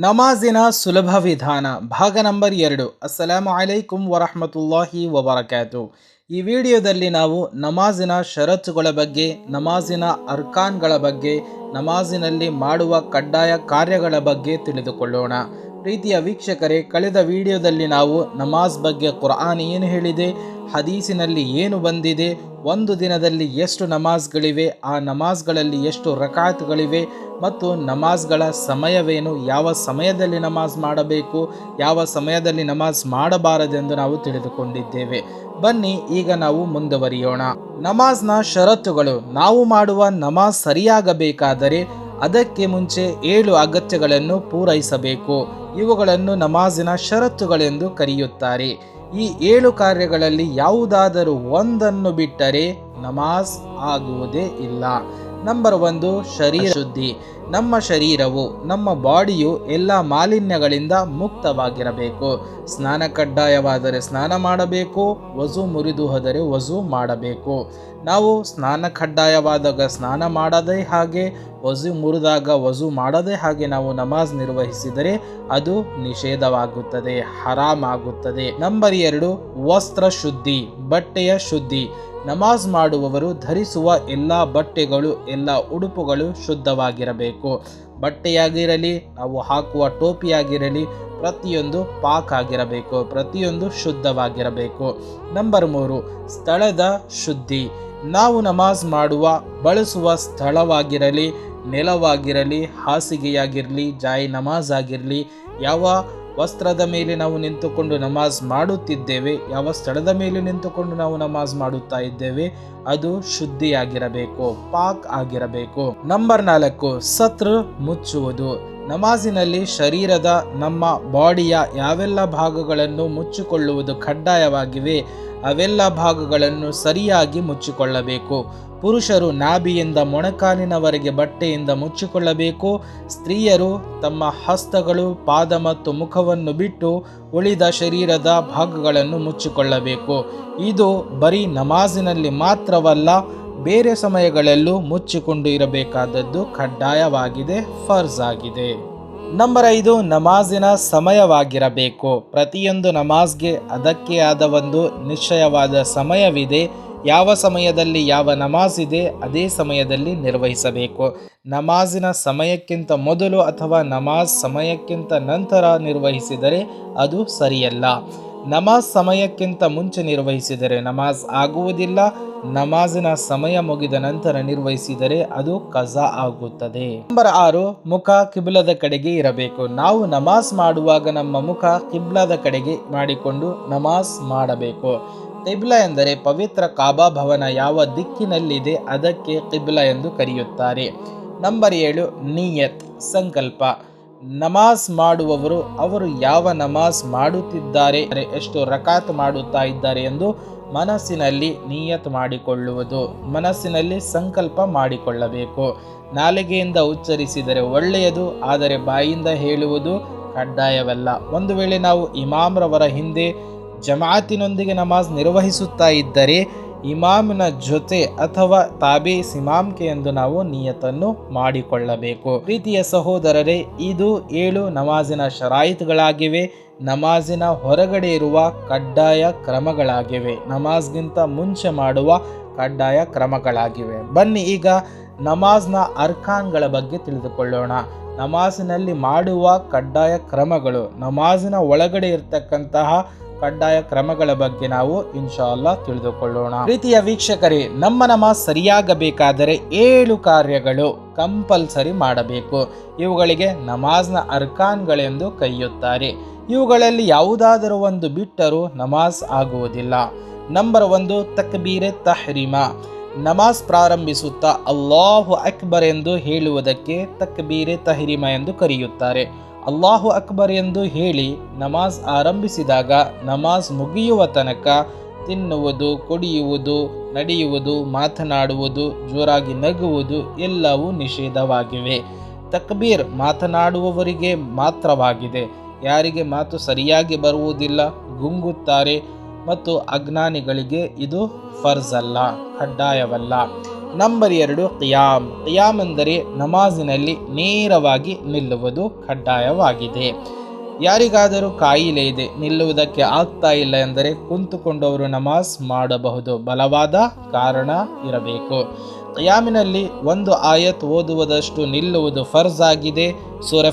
ನಮಾಜಿನ ಸುಲಭ ವಿಧಾನ, ಭಾಗ ನಂಬರ್ ಎರಡು. ಅಸ್ಸಲಾಮು ಅಲೈಕುಂ ವರಹಮತುಲ್ಲಾಹಿ ವಬರಕಾತು. ಈ ವಿಡಿಯೋದಲ್ಲಿ ನಾವು ನಮಾಜಿನ ಷರತ್ತುಗಳ ಬಗ್ಗೆ, ನಮಾಜಿನ ಅರ್ಕಾನ್ಗಳ ಬಗ್ಗೆ, ನಮಾಜಿನಲ್ಲಿ ಮಾಡುವ ಕಡ್ಡಾಯ ಕಾರ್ಯಗಳ ಬಗ್ಗೆ ತಿಳಿದುಕೊಳ್ಳೋಣ. ಪ್ರೀತಿಯ ವೀಕ್ಷಕರೇ, ಕಳೆದ ವಿಡಿಯೋದಲ್ಲಿ ನಾವು ನಮಾಜ್ ಬಗ್ಗೆ ಕುರಾನ್ ಏನು ಹೇಳಿದೆ, ಹದೀಸಿನಲ್ಲಿ ಏನು ಬಂದಿದೆ, ಒಂದು ದಿನದಲ್ಲಿ ಎಷ್ಟು ನಮಾಜ್ಗಳಿವೆ, ಆ ನಮಾಜ್ಗಳಲ್ಲಿ ಎಷ್ಟು ರಕಾತ್ಗಳಿವೆ ಮತ್ತು ನಮಾಜ್ಗಳ ಸಮಯವೇನು, ಯಾವ ಸಮಯದಲ್ಲಿ ನಮಾಜ್ ಮಾಡಬೇಕು, ಯಾವ ಸಮಯದಲ್ಲಿ ನಮಾಜ್ ಮಾಡಬಾರದೆಂದು ನಾವು ತಿಳಿದುಕೊಂಡಿದ್ದೇವೆ. ಬನ್ನಿ, ಈಗ ನಾವು ಮುಂದುವರಿಯೋಣ. ನಮಾಜ್ನ ಷರತ್ತುಗಳು, ನಾವು ಮಾಡುವ ನಮಾಜ್ ಸರಿಯಾಗಬೇಕಾದರೆ ಅದಕ್ಕೆ ಮುಂಚೆ ಏಳು ಅಗತ್ಯಗಳನ್ನು ಪೂರೈಸಬೇಕು. ಇವುಗಳನ್ನು ನಮಾಜಿನ ಷರತ್ತುಗಳೆಂದು ಕರೆಯುತ್ತಾರೆ. ಈ ಏಳು ಕಾರ್ಯಗಳಲ್ಲಿ ಯಾವುದಾದರೂ ಒಂದನ್ನು ಬಿಟ್ಟರೆ ನಮಾಜ್ ಆಗುವುದೇ ಇಲ್ಲ. ನಂಬರ್ ಒಂದು, ಶರೀರ ಶುದ್ಧಿ. ನಮ್ಮ ಶರೀರವು, ನಮ್ಮ ಬಾಡಿಯು ಎಲ್ಲ ಮಾಲಿನ್ಯಗಳಿಂದ ಮುಕ್ತವಾಗಿರಬೇಕು. ಸ್ನಾನ ಕಡ್ಡಾಯವಾದರೆ ಸ್ನಾನ ಮಾಡಬೇಕು, ವಜು ಮುರಿದು ಹೋದರೆ ವಜು ಮಾಡಬೇಕು. ನಾವು ಸ್ನಾನ ಕಡ್ಡಾಯವಾದಾಗ ಸ್ನಾನ ಮಾಡದೇ ಹಾಗೆ, ವಜು ಮುರಿದಾಗ ವಜು ಮಾಡದೇ ಹಾಗೆ ನಾವು ನಮಾಜ್ ನಿರ್ವಹಿಸಿದರೆ ಅದು ನಿಷೇಧವಾಗುತ್ತದೆ, ಹರಾಮಾಗುತ್ತದೆ. ನಂಬರ್ ಎರಡು, ವಸ್ತ್ರ ಶುದ್ಧಿ, ಬಟ್ಟೆಯ ಶುದ್ಧಿ. ನಮಾಜ್ ಮಾಡುವವರು ಧರಿಸುವ ಎಲ್ಲ ಬಟ್ಟೆಗಳು, ಎಲ್ಲ ಉಡುಪುಗಳು ಶುದ್ಧವಾಗಿರಬೇಕು. ಬಟ್ಟೆಯಾಗಿರಲಿ, ನಾವು ಹಾಕುವ ಟೋಪಿಯಾಗಿರಲಿ, ಪ್ರತಿಯೊಂದು ಪಾಕ್ ಆಗಿರಬೇಕು, ಪ್ರತಿಯೊಂದು ಶುದ್ಧವಾಗಿರಬೇಕು. ನಂಬರ್ ಮೂರು, ಸ್ಥಳದ ಶುದ್ಧಿ. ನಾವು ನಮಾಜ್ ಮಾಡುವ, ಬಳಸುವ ಸ್ಥಳವಾಗಿರಲಿ, ನೆಲವಾಗಿರಲಿ, ಹಾಸಿಗೆಯಾಗಿರಲಿ ಜಾಯಿ ನಮಾಜ್ ಆಗಿರಲಿ, ಯಾವ ವಸ್ತ್ರದ ಮೇಲೆ ನಾವು ನಿಂತುಕೊಂಡು ನಮಾಜ್ ಮಾಡುತ್ತಿದ್ದೇವೆ. ಯಾವ ಸ್ಥಳದ ಮೇಲೆ ನಿಂತುಕೊಂಡು ನಾವು ನಮಾಜ್ ಮಾಡುತ್ತಾ ಇದ್ದೇವೆ, ಅದು ಶುದ್ಧಿಯಾಗಿರಬೇಕು, ಪಾಕ್ ಆಗಿರಬೇಕು. ನಂಬರ್ ನಾಲ್ಕು, ಸತ್ರ ಮುಚ್ಚುವುದು. ನಮಾಜಿನಲ್ಲಿ ಶರೀರದ ನಮ್ಮ ಬಾಡಿಯ ಯಾವೆಲ್ಲ ಭಾಗಗಳನ್ನು ಮುಚ್ಚಿಕೊಳ್ಳುವುದು ಕಡ್ಡಾಯವಾಗಿವೆ. ಅವೆಲ್ಲ ಭಾಗಗಳನ್ನು ಸರಿಯಾಗಿ ಮುಚ್ಚಿಕೊಳ್ಳಬೇಕು. ಪುರುಷರು ನಾಭಿಯಿಂದ ಮೊಣಕಾಲಿನವರೆಗೆ ಬಟ್ಟೆಯಿಂದ ಮುಚ್ಚಿಕೊಳ್ಳಬೇಕು. ಸ್ತ್ರೀಯರು ತಮ್ಮ ಹಸ್ತಗಳು, ಪಾದ ಮತ್ತು ಮುಖವನ್ನು ಬಿಟ್ಟು ಉಳಿದ ಶರೀರದ ಭಾಗಗಳನ್ನು ಮುಚ್ಚಿಕೊಳ್ಳಬೇಕು. ಇದು ಬರೀ ನಮಾಜಿನಲ್ಲಿ ಮಾತ್ರವಲ್ಲ, ಬೇರೆ ಸಮಯಗಳಲ್ಲೂ ಮುಚ್ಚಿಕೊಂಡು ಇರಬೇಕಾದದ್ದು ಕಡ್ಡಾಯವಾಗಿದೆ, ಫರ್ಜ್ ಆಗಿದೆ. ನಂಬರ್ ಐದು, ನಮಾಜಿನ ಸಮಯವಾಗಿರಬೇಕು. ಪ್ರತಿಯೊಂದು ನಮಾಜ್ಗೆ ಅದಕ್ಕೆ ಆದ ಒಂದು ನಿಶ್ಚಯವಾದ ಸಮಯವಿದೆ. ಯಾವ ಸಮಯದಲ್ಲಿ ಯಾವ ನಮಾಜ್ ಇದೆ ಅದೇ ಸಮಯದಲ್ಲಿ ನಿರ್ವಹಿಸಬೇಕು. ನಮಾಜಿನ ಸಮಯಕ್ಕಿಂತ ಮೊದಲು ಅಥವಾ ನಮಾಜ್ ಸಮಯಕ್ಕಿಂತ ನಂತರ ನಿರ್ವಹಿಸಿದರೆ ಅದು ಸರಿಯಲ್ಲ. ನಮಾಜ್ ಸಮಯಕ್ಕಿಂತ ಮುಂಚೆ ನಿರ್ವಹಿಸಿದರೆ ನಮಾಜ್ ಆಗುವುದಿಲ್ಲ, ನಮಾಜಿನ ಸಮಯ ಮುಗಿದ ನಂತರ ನಿರ್ವಹಿಸಿದರೆ ಅದು ಕಜಾ ಆಗುತ್ತದೆ. ನಂಬರ್ ಆರು, ಮುಖ ಕಿಬ್ಲದ ಕಡೆಗೆ ಇರಬೇಕು. ನಾವು ನಮಾಜ್ ಮಾಡುವಾಗ ನಮ್ಮ ಮುಖ ಕಿಬ್ಲದ ಕಡೆಗೆ ಮಾಡಿಕೊಂಡು ನಮಾಜ್ ಮಾಡಬೇಕು. ಕಿಬ್ಲ ಎಂದರೆ ಪವಿತ್ರ ಕಾಬಾ ಭವನ ಯಾವ ದಿಕ್ಕಿನಲ್ಲಿದೆ ಅದಕ್ಕೆ ಕಿಬ್ಲ ಎಂದು ಕರೆಯುತ್ತಾರೆ. ನಂಬರ್ ಏಳು, ನಿಯತ್, ಸಂಕಲ್ಪ. ನಮಾಜ್ ಮಾಡುವವರು ಅವರು ಯಾವ ನಮಾಜ್ ಮಾಡುತ್ತಿದ್ದಾರೆ, ಎಷ್ಟು ರಕಾತ್ ಮಾಡುತ್ತಾ ಇದ್ದಾರೆ ಎಂದು ಮನಸ್ಸಿನಲ್ಲಿ ನಿಯತ್ ಮಾಡಿಕೊಳ್ಳುವುದು, ಮನಸ್ಸಿನಲ್ಲಿ ಸಂಕಲ್ಪ ಮಾಡಿಕೊಳ್ಳಬೇಕು. ನಾಲಿಗೆಯಿಂದ ಉಚ್ಚರಿಸಿದರೆ ಒಳ್ಳೆಯದು, ಆದರೆ ಬಾಯಿಂದ ಹೇಳುವುದು ಕಡ್ಡಾಯವಲ್ಲ. ಒಂದು ವೇಳೆ ನಾವು ಇಮಾಮ್ರವರ ಹಿಂದೆ ಜಮಾತಿನೊಂದಿಗೆ ನಮಾಜ್ ನಿರ್ವಹಿಸುತ್ತಾ ಇದ್ದರೆ ಇಮಾಮಿನ ಜೊತೆ ಅಥವಾ ತಾಬಿ ಸಿಮಾಮ್ಕೆ ಎಂದು ನಾವು ನಿಯತನ್ನು ಮಾಡಿಕೊಳ್ಳಬೇಕು. ಪ್ರೀತಿಯ ಸಹೋದರರೇ, ಇದು ಏಳು ನಮಾಜಿನ ಶರಾಯಿತ್ಗಳಾಗಿವೆ. ನಮಾಜಿನ ಹೊರಗಡೆ ಇರುವ ಕಡ್ಡಾಯ ಕ್ರಮಗಳಾಗಿವೆ. ನಮಾಜ್ಗಿಂತ ಮುಂಚೆ ಮಾಡುವ ಕಡ್ಡಾಯ ಕ್ರಮಗಳಾಗಿವೆ. ಬನ್ನಿ ಈಗ ನಮಾಜ್ನ ಅರ್ಖಾನ್ಗಳ ಬಗ್ಗೆ ತಿಳಿದುಕೊಳ್ಳೋಣ. ನಮಾಜಿನಲ್ಲಿ ಮಾಡುವ ಕಡ್ಡಾಯ ಕ್ರಮಗಳು. ನಮಾಜಿನ ಒಳಗಡೆ ಇರತಕ್ಕಂತಹ ಕಡ್ಡಾಯ ಕ್ರಮಗಳ ಬಗ್ಗೆ ನಾವು ಇನ್ಶಾಲ್ಲ ತಿಳಿದುಕೊಳ್ಳೋಣ. ಪ್ರೀತಿಯ ವೀಕ್ಷಕರೇ, ನಮ್ಮ ನಮಾಜ್ ಸರಿಯಾಗಬೇಕಾದರೆ ಏಳು ಕಾರ್ಯಗಳು ಕಂಪಲ್ಸರಿ ಮಾಡಬೇಕು. ಇವುಗಳಿಗೆ ನಮಾಜ್ನ ಅರ್ಕಾನ್ಗಳೆಂದು ಕರೆಯುತ್ತಾರೆ. ಇವುಗಳಲ್ಲಿ ಯಾವುದಾದರೂ ಒಂದು ಬಿಟ್ಟರೂ ನಮಾಜ್ ಆಗುವುದಿಲ್ಲ. ನಂಬರ್ ಒಂದು, ತಕ್ಬೀರೆ ತಹರಿಮಾ. ನಮಾಜ್ ಪ್ರಾರಂಭಿಸುತ್ತಾ ಅಲ್ಲಾಹು ಅಕ್ಬರ್ ಎಂದು ಹೇಳುವುದಕ್ಕೆ ತಕ್ಬೀರೆ ತಹರಿಮ ಎಂದು ಕರೆಯುತ್ತಾರೆ. ಅಲ್ಲಾಹು ಅಕ್ಬರ್ ಎಂದು ಹೇಳಿ ನಮಾಜ್ ಆರಂಭಿಸಿದಾಗ ನಮಾಜ್ ಮುಗಿಯುವ ತನಕ ತಿನ್ನುವುದು, ಕುಡಿಯುವುದು, ನಡೆಯುವುದು, ಮಾತನಾಡುವುದು, ಜೋರಾಗಿ ನಗುವುದು ಎಲ್ಲವೂ ನಿಷೇಧವಾಗಿವೆ. ತಕ್ಬೀರ್ ಮಾತನಾಡುವವರಿಗೆ ಮಾತ್ರವಾಗಿದೆ. ಯಾರಿಗೆ ಮಾತು ಸರಿಯಾಗಿ ಬರುವುದಿಲ್ಲ, ಗುಂಗುತ್ತಾರೆ ಮತ್ತು ಅಜ್ಞಾನಿಗಳಿಗೆ ಇದು ಫರ್ಜಲ್ಲ ಕಡ್ಡಾಯವಲ್ಲ. ನಂಬರ್ ಎರಡು ಕಿಯಾಮ್ ಕಿಯಾಮ್ ಎಂದರೆ ನಮಾಜಿನಲ್ಲಿ ನೇರವಾಗಿ ನಿಲ್ಲುವುದು ಕಡ್ಡಾಯವಾಗಿದೆ. ಯಾರಿಗಾದರೂ ಕಾಯಿಲೆ ಇದೆ, ನಿಲ್ಲುವುದಕ್ಕೆ ಆಗ್ತಾ ಇಲ್ಲ ಎಂದರೆ ಕುಂತುಕೊಂಡವರು ನಮಾಜ್ ಮಾಡಬಹುದು. ಬಲವಾದ ಕಾರಣ ಇರಬೇಕು. ಕಯಾಮಿನಲ್ಲಿ ಒಂದು ಆಯತ್ ಓದುವುದಷ್ಟು ನಿಲ್ಲುವುದು ಫರ್ಜ್ ಆಗಿದೆ. ಸೂರ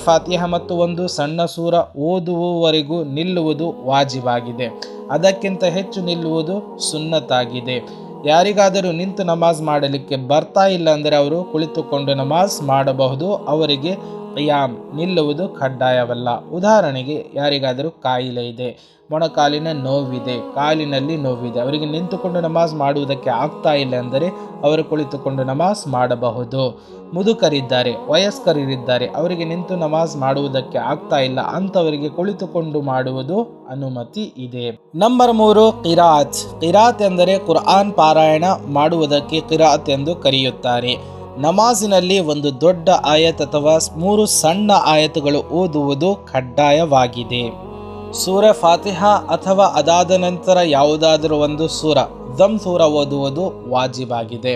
ಮತ್ತು ಒಂದು ಸಣ್ಣ ಸೂರ ಓದುವವರೆಗೂ ನಿಲ್ಲುವುದು ವಾಜಿಬಾಗಿದೆ. ಅದಕ್ಕಿಂತ ಹೆಚ್ಚು ನಿಲ್ಲುವುದು ಸುನ್ನತಾಗಿದೆ. ಯಾರಿಗಾದರೂ ನಿಂತು ನಮಾಜ್ ಮಾಡಲಿಕ್ಕೆ ಬರ್ತಾ ಇಲ್ಲ ಅಂದರೆ ಅವರು ಕುಳಿತುಕೊಂಡು ನಮಾಜ್ ಮಾಡಬಹುದು ಅವರಿಗೆ ಕಿಯಾಮ್ ನಿಲ್ಲುವುದು ಕಡ್ಡಾಯವಲ್ಲ. ಉದಾಹರಣೆಗೆ, ಯಾರಿಗಾದರೂ ಕಾಯಿಲೆ ಇದೆ. ಮೊಣಕಾಲಿನ ನೋವಿದೆ, ಕಾಲಿನಲ್ಲಿ ನೋವಿದೆ. ಅವರಿಗೆ ನಿಂತುಕೊಂಡು ನಮಾಜ್ ಮಾಡುವುದಕ್ಕೆ ಆಗ್ತಾ ಇಲ್ಲ ಎಂದರೆ ಅವರು ಕುಳಿತುಕೊಂಡು ನಮಾಜ್ ಮಾಡಬಹುದು. ಮುದುಕರಿದ್ದಾರೆ, ವಯಸ್ಕರಿದ್ದಾರೆ. ಅವರಿಗೆ ನಿಂತು ನಮಾಜ್ ಮಾಡುವುದಕ್ಕೆ ಆಗ್ತಾ ಇಲ್ಲ. ಅಂಥವರಿಗೆ ಕುಳಿತುಕೊಂಡು ಮಾಡುವುದು ಅನುಮತಿ ಇದೆ. ನಂಬರ್ ಮೂರು, ಕಿರಾತ್. ಕಿರಾತ್ ಎಂದರೆ ಕುರ್ಆನ್ ಪಾರಾಯಣ ಮಾಡುವುದಕ್ಕೆ ಕಿರಾತ್ ಎಂದು ಕರೆಯುತ್ತಾರೆ. ನಮಾಜಿನಲ್ಲಿ ಒಂದು ದೊಡ್ಡ ಆಯತ್ ಅಥವಾ ಮೂರು ಸಣ್ಣ ಆಯತುಗಳು ಓದುವುದು ಕಡ್ಡಾಯವಾಗಿದೆ. ಸೂರ ಫಾತಿಹ ಅಥವಾ ಅದಾದ ನಂತರ ಯಾವುದಾದರೂ ಒಂದು ಸೂರ, ದಮ್ ಸೂರ ಓದುವುದು ವಾಜಿಬಾಗಿದೆ.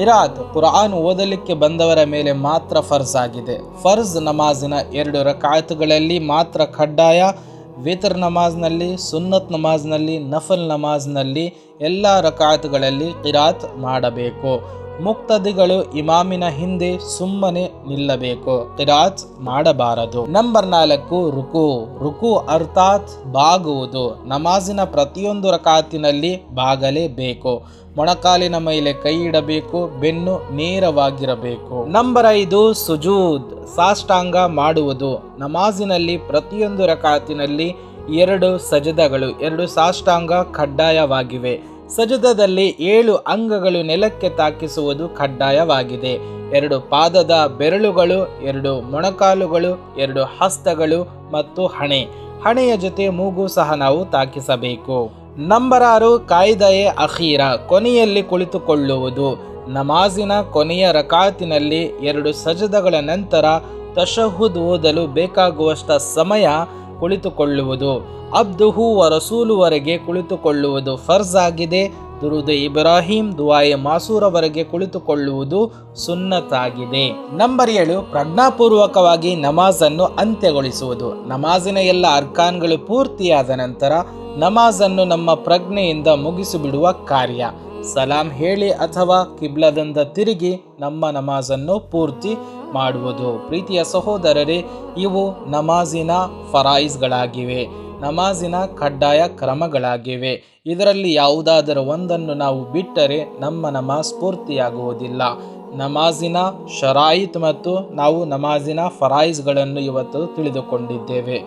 ಇರಾದ್, ಕುರಾನ್ ಓದಲಿಕ್ಕೆ ಬಂದವರ ಮೇಲೆ ಮಾತ್ರ ಫರ್ಜ್ ಆಗಿದೆ. ಫರ್ಜ್ ನಮಾಜಿನ ಎರಡು ರಕಾಯತುಗಳಲ್ಲಿ ಮಾತ್ರ ಕಡ್ಡಾಯ. ವಿತರ್ ನಮಾಜ್ನಲ್ಲಿ, ಸುನ್ನತ್ ನಮಾಜ್ನಲ್ಲಿ, ನಫಲ್ ನಮಾಜ್ನಲ್ಲಿ ಎಲ್ಲ ರಕಾಯತ್ಗಳಲ್ಲಿ ಕಿರಾತ್ ಮಾಡಬೇಕು. ಮುಕ್ತದಿಗಳು ಇಮಾಮಿನ ಹಿಂದೆ ಸುಮ್ಮನೆ ನಿಲ್ಲಬೇಕು. ಕಿರಾತ್ ಮಾಡಬಾರದು. ನಂಬರ್ ನಾಲ್ಕು, ರುಕು. ರುಕು ಅರ್ಥಾತ್ ಬಾಗುವುದು. ನಮಾಜಿನ ಪ್ರತಿಯೊಂದು ರಕಾತಿನಲ್ಲಿ ಬಾಗಲೇಬೇಕು. ಮೊಣಕಾಲಿನ ಮೇಲೆ ಕೈ ಇಡಬೇಕು. ಬೆನ್ನು ನೇರವಾಗಿರಬೇಕು. ನಂಬರ್ ಐದು, ಸುಜೂದ್. ಸಾಷ್ಟಾಂಗ ಮಾಡುವುದು. ನಮಾಜಿನಲ್ಲಿ ಪ್ರತಿಯೊಂದು ರಕಾತಿನಲ್ಲಿ ಎರಡು ಸಜದಗಳು, ಎರಡು ಸಾಷ್ಟಾಂಗ ಕಡ್ಡಾಯವಾಗಿವೆ. ಸಜದದಲ್ಲಿ ಏಳು ಅಂಗಗಳು ನೆಲಕ್ಕೆ ತಾಕಿಸುವುದು ಕಡ್ಡಾಯವಾಗಿದೆ. ಎರಡು ಪಾದದ ಬೆರಳುಗಳು, ಎರಡು ಮೊಣಕಾಲುಗಳು, ಎರಡು ಹಸ್ತಗಳು ಮತ್ತು ಹಣೆ. ಹಣೆಯ ಜೊತೆ ಮೂಗು ಸಹ ನಾವು ತಾಕಿಸಬೇಕು. ನಂಬರ್ ಆರು ಕಾಯ್ದೆಯೇ ಅಖೀರ, ಕೊನೆಯಲ್ಲಿ ಕುಳಿತುಕೊಳ್ಳುವುದು. ನಮಾಜಿನ ಕೊನೆಯ ರಕಾತಿನಲ್ಲಿ ಎರಡು ಸಜದಗಳ ನಂತರ ತಶಹುದ್ ಓದಲು ಬೇಕಾಗುವಷ್ಟ ಸಮಯ ಕುಳಿತುಕೊಳ್ಳುವುದು. ಅಬ್ದುಹು ವ ರಸೂಲುವರೆಗೆ ಕುಳಿತುಕೊಳ್ಳುವುದು ಫರ್ಜ್ ಆಗಿದೆ. ದುರುದೈ ಇಬ್ರಾಹಿಂ ದುವಾಯೆ ಮಾಸೂರವರೆಗೆ ಕುಳಿತುಕೊಳ್ಳುವುದು ಸುನ್ನತಾಗಿದೆ ನಂಬರ್ ಏಳು, ಪ್ರಜ್ಞಾಪೂರ್ವಕವಾಗಿ ನಮಾಜನ್ನು ಅಂತ್ಯಗೊಳಿಸುವುದು. ನಮಾಜಿನ ಎಲ್ಲ ಅರ್ಕಾನ್ಗಳು ಪೂರ್ತಿಯಾದ ನಂತರ ನಮಾಜನ್ನು ನಮ್ಮ ಪ್ರಜ್ಞೆಯಿಂದ ಮುಗಿಸಿಬಿಡುವ ಕಾರ್ಯ. ಸಲಾಂ ಹೇಳಿ ಅಥವಾ ಕಿಬ್ಲದಿಂದ ತಿರುಗಿ ನಮ್ಮ ನಮಾಜನ್ನು ಪೂರ್ತಿ ಮಾಡುವುದು. ಪ್ರೀತಿಯ ಸಹೋದರರೇ, ಇವು ನಮಾಜಿನ ಫರಾಯಿಸ್ಗಳಾಗಿವೆ. ನಮಾಜಿನ ಕಡ್ಡಾಯ ಕ್ರಮಗಳಾಗಿವೆ. ಇದರಲ್ಲಿ ಯಾವುದಾದರೂ ಒಂದನ್ನು ನಾವು ಬಿಟ್ಟರೆ ನಮ್ಮ ನಮಾಜ್ ಪೂರ್ತಿಯಾಗುವುದಿಲ್ಲ. ನಮಾಜಿನ ಶರಾಯಿತ್ ಮತ್ತು ನಾವು ನಮಾಜಿನ ಫರಾಯಿಸ್ಗಳನ್ನು ಇವತ್ತು ತಿಳಿದುಕೊಂಡಿದ್ದೇವೆ.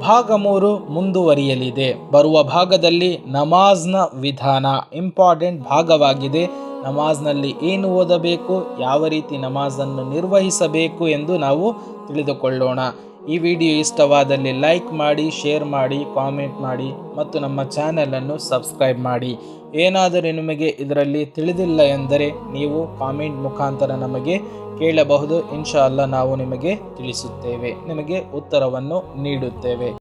ಭಾಗ ಮೂರು ಮುಂದುವರಿಯಲಿದೆ. ಬರುವ ಭಾಗದಲ್ಲಿ ನಮಾಜ್ನ ವಿಧಾನ ಇಂಪಾರ್ಟೆಂಟ್ ಭಾಗವಾಗಿದೆ. ನಮಾಜ್ನಲ್ಲಿ ಏನು ಓದಬೇಕು, ಯಾವ ರೀತಿ ನಮಾಜನ್ನು ನಿರ್ವಹಿಸಬೇಕು ಎಂದು ನಾವು ತಿಳಿದುಕೊಳ್ಳೋಣ. ಈ ವಿಡಿಯೋ ಇಷ್ಟವಾದಲ್ಲಿ ಲೈಕ್ ಮಾಡಿ, ಶೇರ್ ಮಾಡಿ, ಕಾಮೆಂಟ್ ಮಾಡಿ ಮತ್ತು ನಮ್ಮ ಚಾನಲನ್ನು ಸಬ್ಸ್ಕ್ರೈಬ್ ಮಾಡಿ. ಏನಾದರೂ ನಿಮಗೆ ಇದರಲ್ಲಿ ತಿಳಿದಿಲ್ಲ ಎಂದರೆ ನೀವು ಕಾಮೆಂಟ್ ಮುಖಾಂತರ ನಮಗೆ ಕೇಳಬಹುದು. ಇನ್ಶಾ ಅಲ್ಲ ನಾವು ನಿಮಗೆ ತಿಳಿಸುತ್ತೇವೆ. ನಿಮಗೆ ಉತ್ತರವನ್ನು ನೀಡುತ್ತೇವೆ.